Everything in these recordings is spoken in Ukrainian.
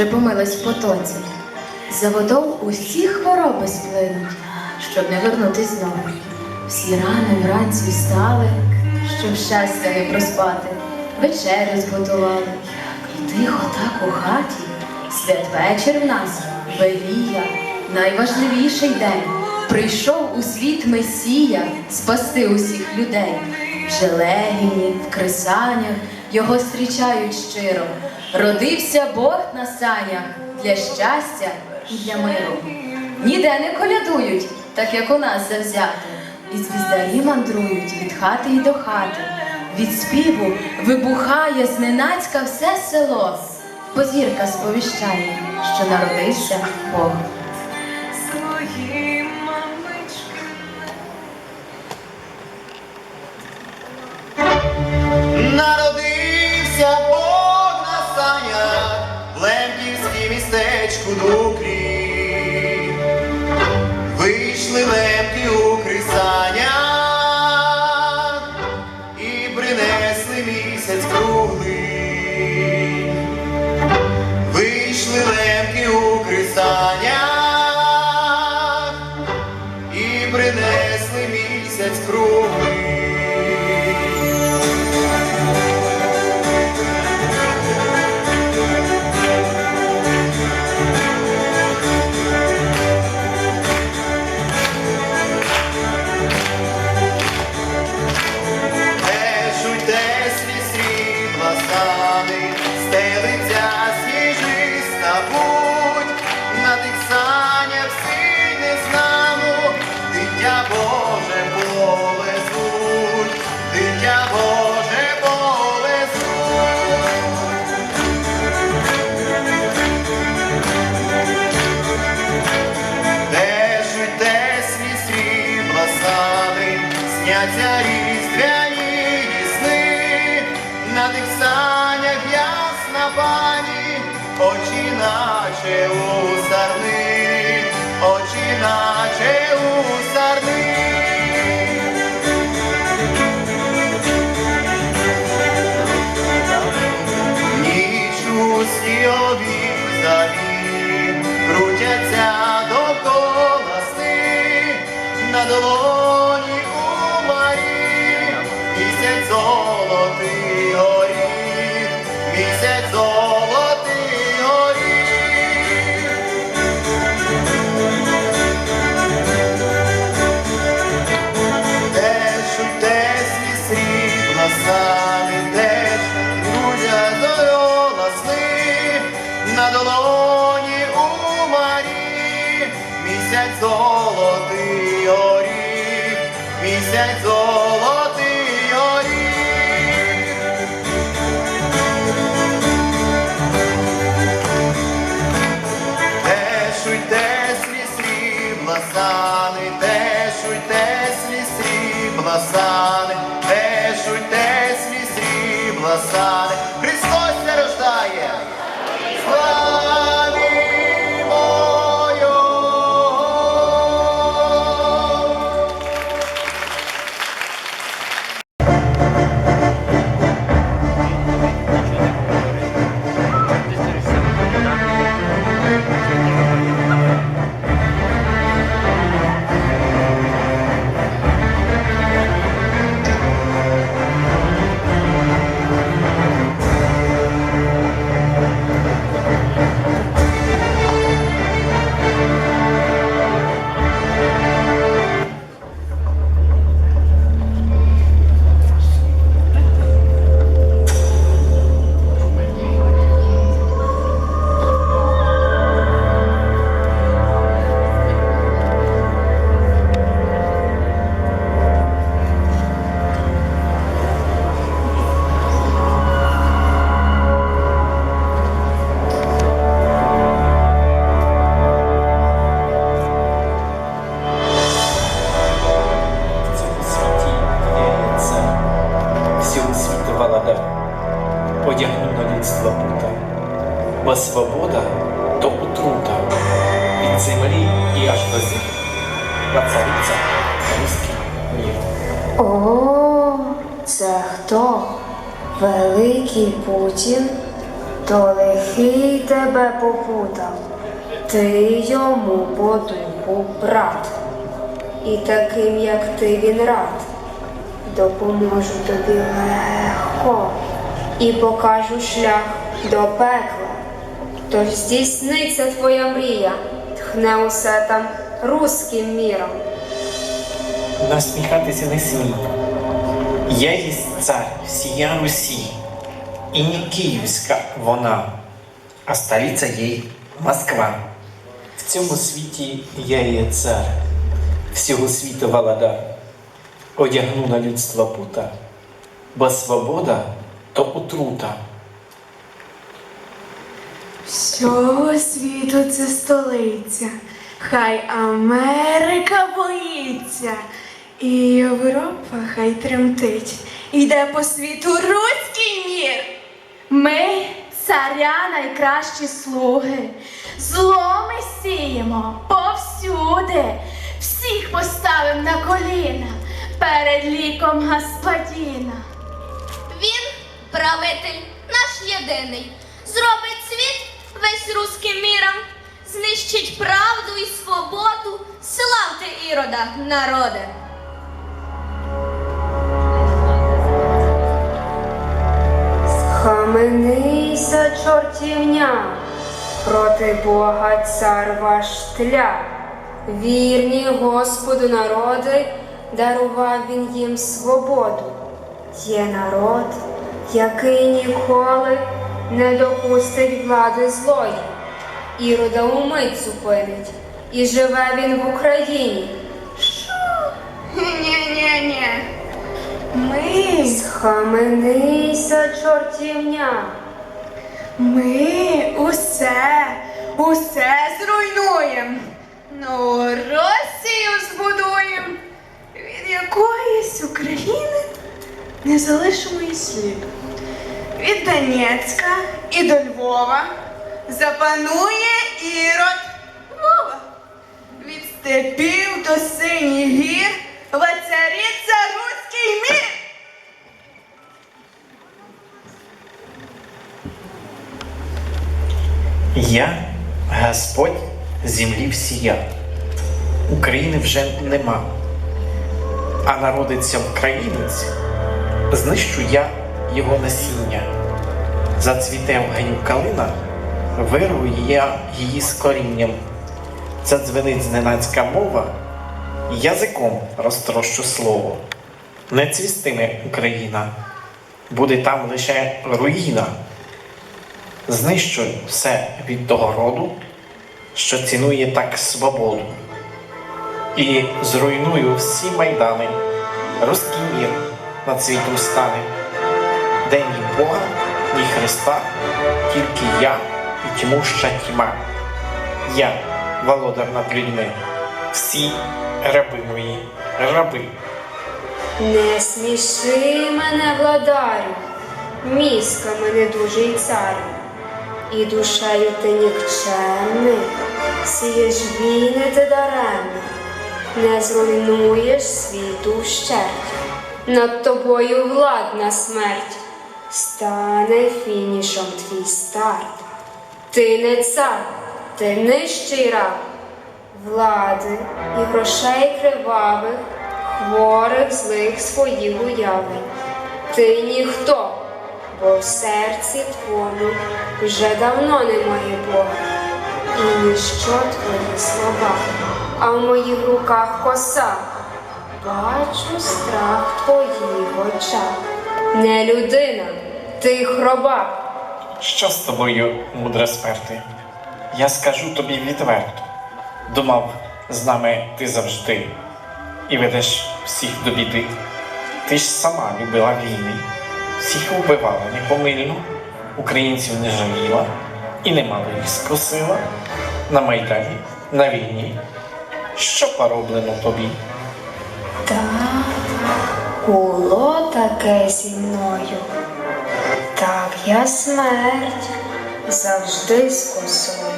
вже помилась в потоці. За водою усі хвороби сплинуть, щоб не вернутись знову. Всі рано вранці встали, щоб щастя не проспати, вечерю зготували. І тихо так у хаті, святвечір в нас, велія, найважливіший день. Прийшов у світ Месія спасти усіх людей. В Желегіні, в кресанях його зустрічають щиро. Родився Бог на санях для щастя і для миру. Ніде не колядують, так як у нас завзято. І звіздарі мандрують від хати й до хати. Від співу вибухає зненацька все село. Позірка сповіщає, що народився Бог. Народився Бог Дукрі. Вийшли лемки у крисанях усі обізаві, сани, тешуть теслі срібла сани. І таким, як ти, він рад. Допоможу тобі легко і покажу шлях до пекла. Тож здійсниться твоя мрія, тхне усе там руським міром. Насміхатися не смій. Я єсть цар всія Русі, і не київська вона, а столиця їй Москва. В цьому світі я є цар, всього світу володар. Одягну на людство пута, бо свобода то отрута. Всього світу це столиця, хай Америка боїться, і Європа хай тремтить, йде по світу руський мір. Ми, царя найкращі слуги, зло ми сіємо повсюди, всіх поставим на коліна перед ліком господіна. Він, правитель, наш єдиний, зробить світ весь руським міром, знищить правду і свободу, славте ірода, народе. Схаменися, чортівня, проти Бога цар ваш тля. Вірні Господу народи, дарував він їм свободу. Є народ, який ніколи не допустить влади злої. Ірода умить зупинить, і живе він в Україні. Ні-ні-ні. Ми, Схаменися, чортівня. ми усе, усе зруйнуємо. Ну, Росію збудуємо. Від якоїсь України не залишимо і сліду. Від Донецька і до Львова запанує ірод Вова. Від степів до синіх гір воцариться руський мір. Я Господь землі всія. України вже нема, а народиться українець, знищу я його насіння. Зацвіте в гаю калина, вирву я її з корінням. Задзвенить зненацька мова, язиком розтрощу слово. Не цвістиме Україна, буде там лише руїна. Знищу все від того роду, що цінує так свободу, і зруйную всі майдани, руський мір над світом стане, де ні Бога, ні Христа, тільки я і тьмуща тьма. Я володар над людьми, всі раби мої, раби. Не сміши мене, владарю, мізками недужий царю, і душею ти нікчемний, сієш війни ти даремно, не зруйнуєш світу вщерть, над тобою владна смерть, стане фінішом твій старт. Ти не цар, ти нижчий раб, влади і грошей кривавих, хворих злих своїх уявлень. Ти ніхто, бо в серці твому вже давно немає Бога. І ніщо твої слова, а в моїх руках коса. Бачу страх в твоїх очах. Не людина, ти хробак. Що з тобою, мудре смерти? Я скажу тобі відверто. Думав, з нами ти завжди і ведеш всіх до біди. Ти ж сама любила війни, всіх вбивала непомильно, українців не жаліла і не немало їх скосила на майдані, на війні. Що пороблено тобі? Так, було таке зі мною. Так я смерть завжди з косою.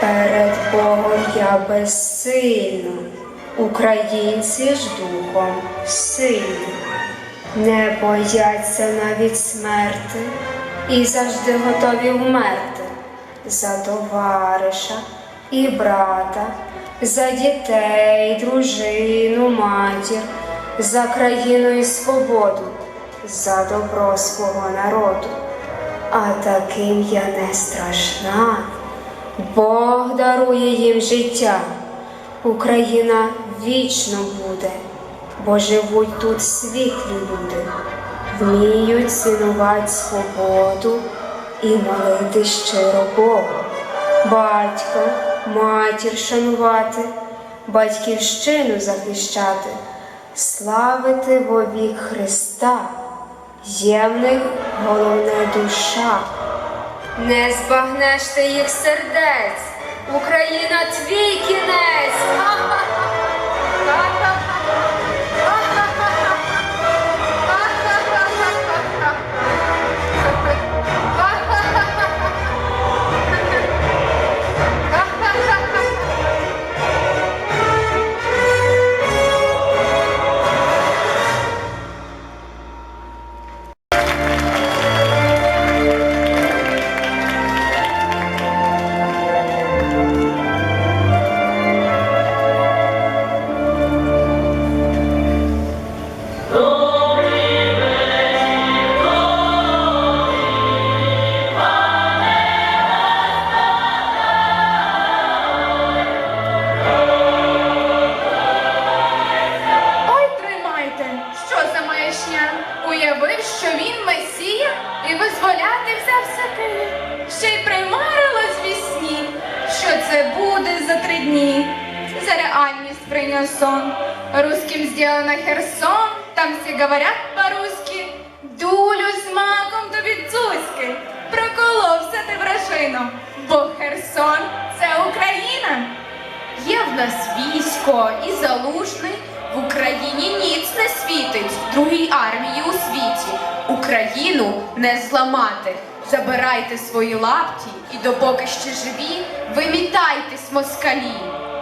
Перед Богом я безсильна. Українці ж духом сильні, не бояться навіть смерти і завжди готові вмерти за товариша і брата, за дітей, дружину, матір, за країну і свободу, за добро свого народу. А таким я не страшна. Бог дарує їм життя. Україна вічно буде, бо живуть тут світлі люди, вміють цінувати свободу і молити щиро Богу. Батька, матір шанувати, батьківщину захищати, славити вовік Христа, є в головне душа. Не збагнеш ти їх сердець, Україна твій кінець. Русским сделано Херсон, там всі говорять по-русски. Дулю з маком тобі дзузьки. Проколовся ти вражино, бо Херсон це Україна. Є в нас військо і залужний. В Україні ніц не світить, другій армії у світі. Україну не зламати. Забирайте свої лапті і допоки ще живі, вимітайтесь, москалі.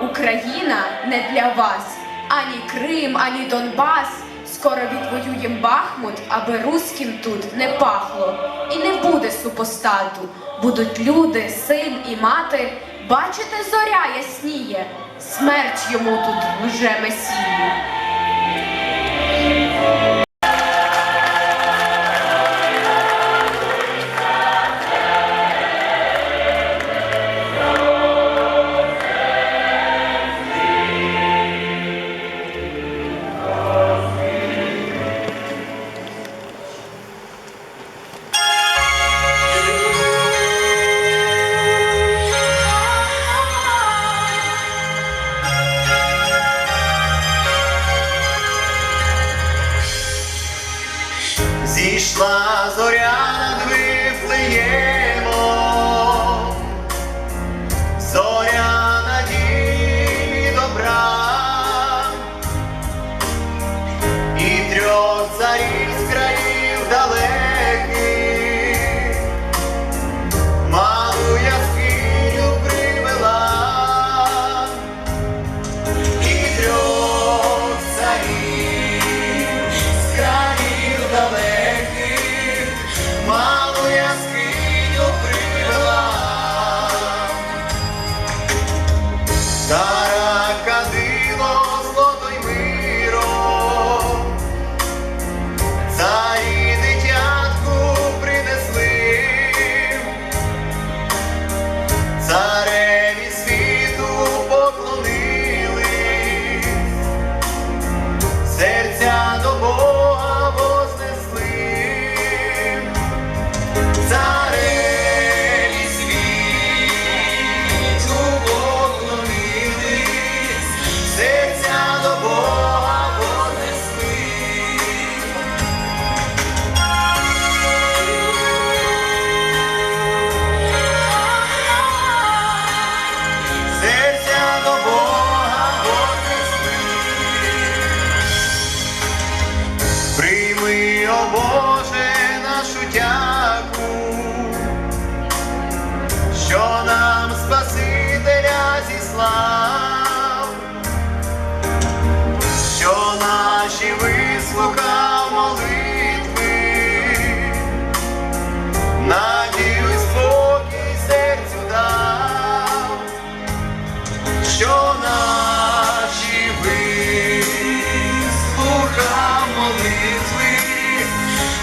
Україна не для вас. Ані Крим, ані Донбас. Скоро відвоюєм Бахмут, аби руським тут не пахло. І не буде супостату. Будуть люди, син і мати. Бачите, зоря ясніє, смерть йому тут лже месії.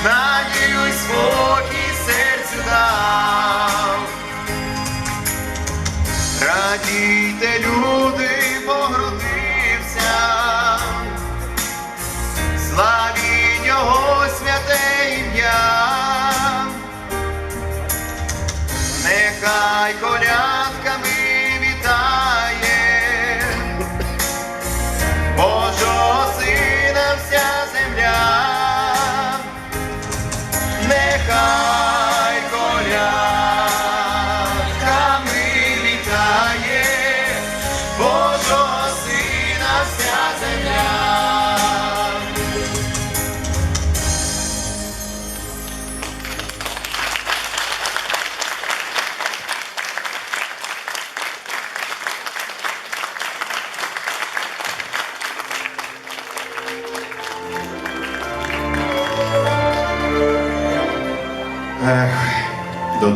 Надію й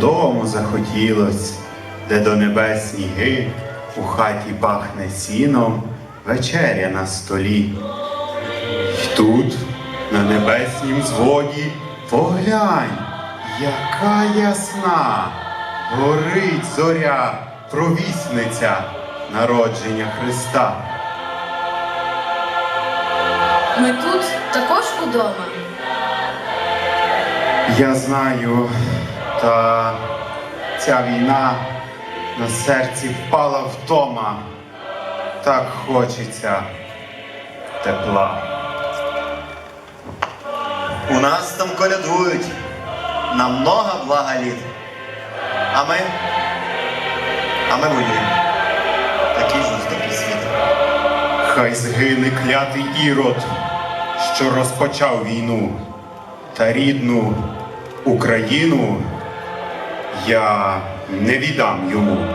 додому захотілось, де до небес сніги, у хаті пахне сіном, вечеря на столі. І тут, на небеснім зводі, поглянь, яка ясна, горить зоря, провісниця народження Христа. Ми тут також удома. Я знаю, та ця війна на серці впала втома. Так хочеться тепла. У нас там колядують на много блага літ. А ми? А ми воюємо. Такий жорстокий світ. Хай згине клятий ірод, що розпочав війну, та рідну Україну я не віддам йому.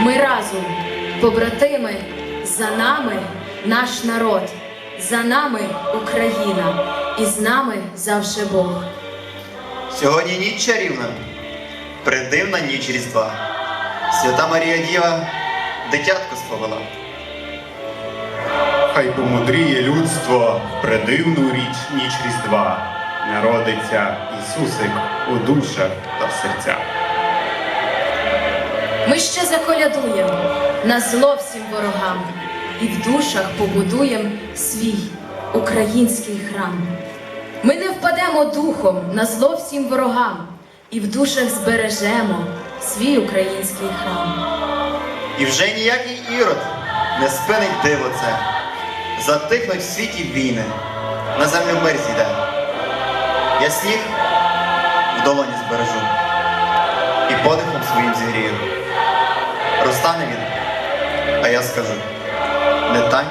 Ми разом, побратими, за нами наш народ, за нами Україна, і з нами завше Бог. Сьогодні ніч чарівна, придивна ніч Різдва. Свята Марія Діва дитятко сповела. Хай помудріє людство в придивну річ ніч Різдва, народиться Ісусик у душах та в серцях. Ми ще заколядуємо на зло всім ворогам і в душах побудуємо свій український храм. Ми не впадемо духом на зло всім ворогам і в душах збережемо свій український храм. І вже ніякий ірод не спинить диво це. Затихнуть в світі війни, на землю мир зійде. Я сніг в долоні збережу і подихом своїм зігрію. Розтане він, а я скажу, не тань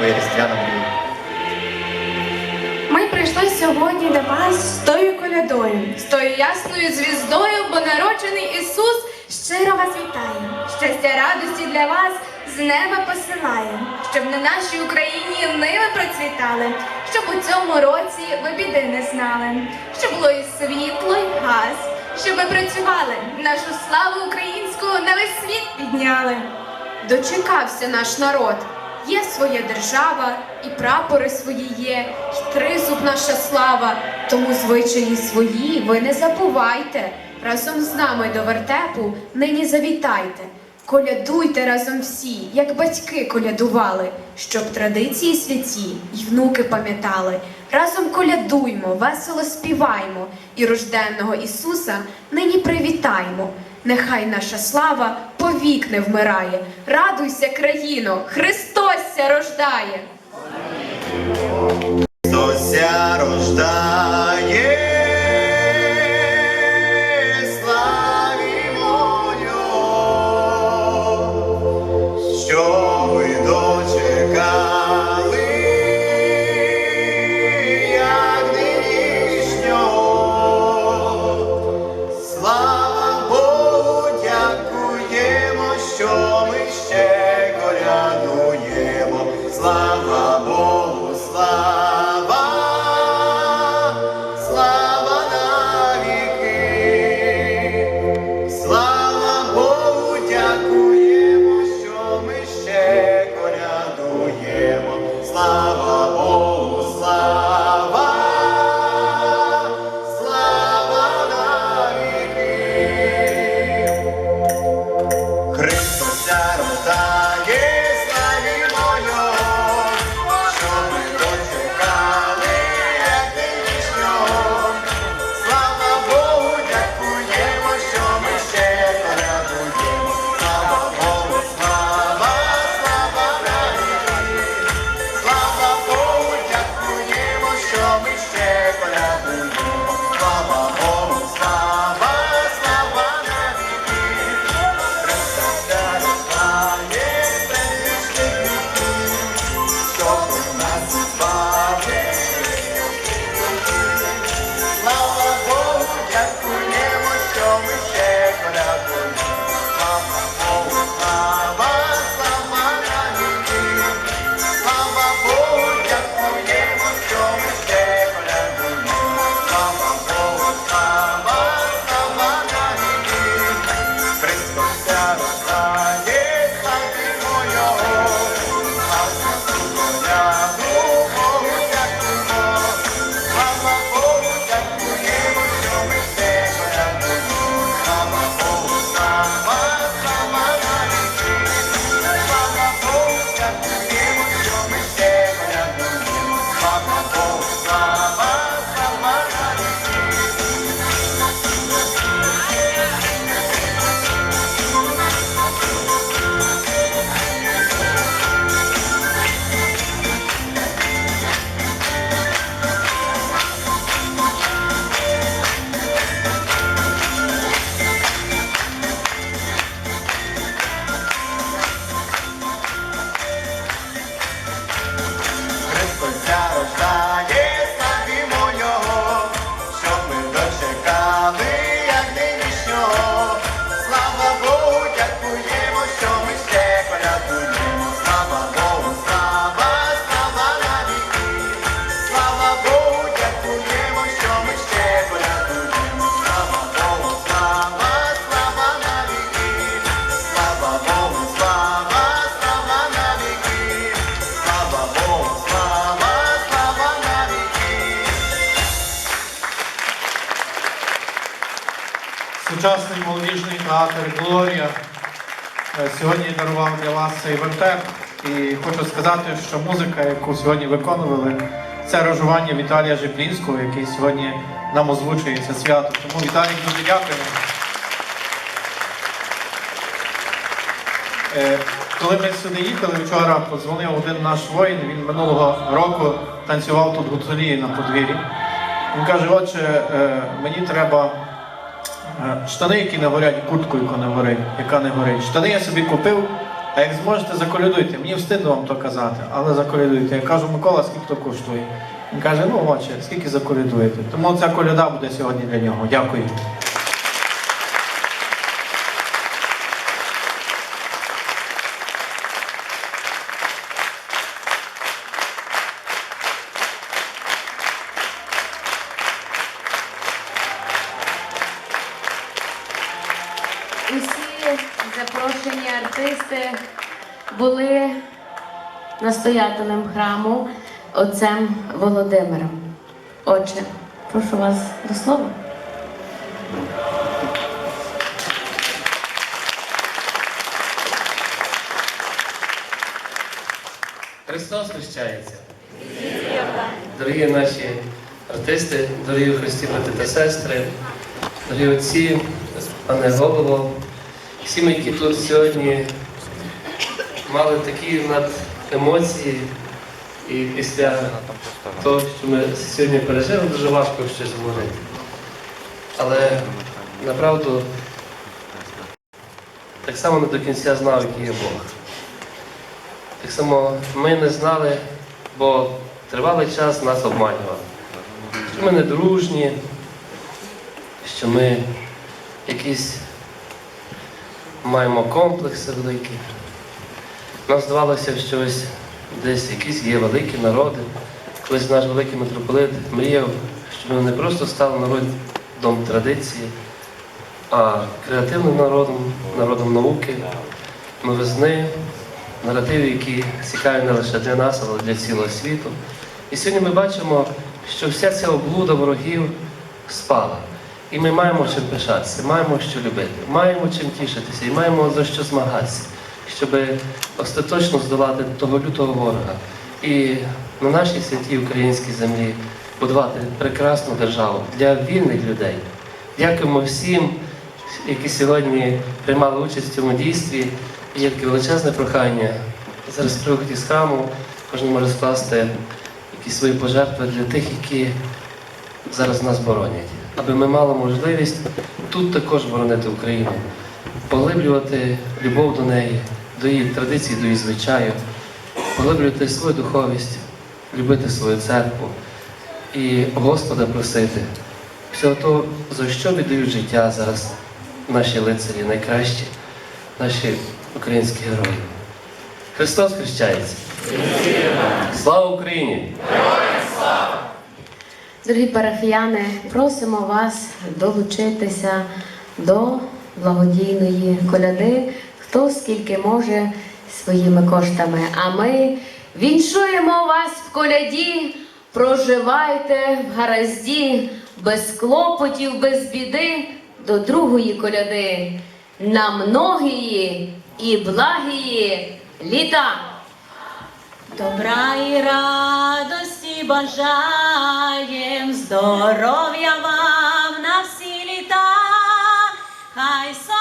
моя різдвяна мрія. Ми прийшли сьогодні до вас з тою колядою, з тою ясною звіздою, бо народжений Ісус щиро вас вітає. Щастя радості для вас з неба посилає, щоб на нашій Україні ниви процвітали, щоб у цьому році ви біди не знали, щоб було і світло, і газ, щоб ми працювали, нашу славу українську на весь світ підняли. Дочекався наш народ. Є своя держава, і прапори свої є, і тризуб наша слава. Тому звичаї свої ви не забувайте. Разом з нами до вертепу нині завітайте. Колядуйте разом всі, як батьки колядували, щоб традиції святі й внуки пам'ятали. Разом колядуймо, весело співаймо, і рожденного Ісуса нині привітаймо. Нехай наша слава повік не вмирає. Радуйся, країно, Христос ся рождає. Христося рождає, Сучасний молодіжний театр Глорія е, сьогодні дарував для вас цей вертеп. І хочу сказати, що музика, яку сьогодні виконували, це рожування Віталія Жиплінського, який сьогодні нам озвучує це свято. Тому Віталій дуже дякуємо. Е, Коли ми сюди їхали вчора, подзвонив один наш воїн. Він минулого року танцював тут гуцулії на подвір'ї. Він каже: отже, е, мені треба Штани, які не горять, куртку, яка не горить, яка не горить. Штани я собі купив, а як зможете, заколядуйте. Мені встидно вам то казати, але заколядуйте. Я кажу, Микола, скільки то коштує? Він каже, ну отче, скільки заколядуєте. Тому ця коляда буде сьогодні для нього. Дякую. Настоятелем храму отцем Володимиром. Отче, прошу вас до слова. Христос хрещається. Дорогі наші артисти, дорогі Христі брати та сестри, дорогі отці, пане голово, всі ми, які тут сьогодні мали такі над емоції, і після того, що ми сьогодні пережили, дуже важко щось говорити. Але направду так само не до кінця знав, який є Бог. Так само ми не знали, бо тривалий час нас обманювали. Що ми не дружні, що ми якісь маємо комплекси великі. Нам здавалося, що ось десь якісь є великі народи. Колись наш великий митрополит мріяв, щоб ми не просто стали народом традиції, а креативним народом, народом науки, новизни, наративів, які цікаві не лише для нас, але для цілого світу. І сьогодні ми бачимо, що вся ця облуда ворогів спала. І ми маємо чим пишатися, маємо що любити, маємо чим тішитися і маємо за що змагатися, щоб остаточно здолати того лютого ворога. І на нашій святій українській землі будувати прекрасну державу для вільних людей. Дякуємо всім, які сьогодні приймали участь в цьому дійстві. Є таке величезне прохання. Зараз при виході з храму кожен може скласти якісь свої пожертви для тих, які зараз нас боронять, аби ми мали можливість тут також боронити Україну, поглиблювати любов до неї, до її традицій, до її звичаю, поглиблювати свою духовість, любити свою церкву і Господа просити всього того, за що віддають життя зараз наші лицарі найкращі, наші українські герої. Христос хрещається! Слава Україні! Дорогі парафіяни, просимо вас долучитися до благодійної коляди, хто скільки може своїми коштами. А ми віншуємо вас в коляді, проживайте в гаразді, без клопотів, без біди до другої коляди. На многії і благії літа. Добра і радості бажаєм, здоров'я вам. Ai, só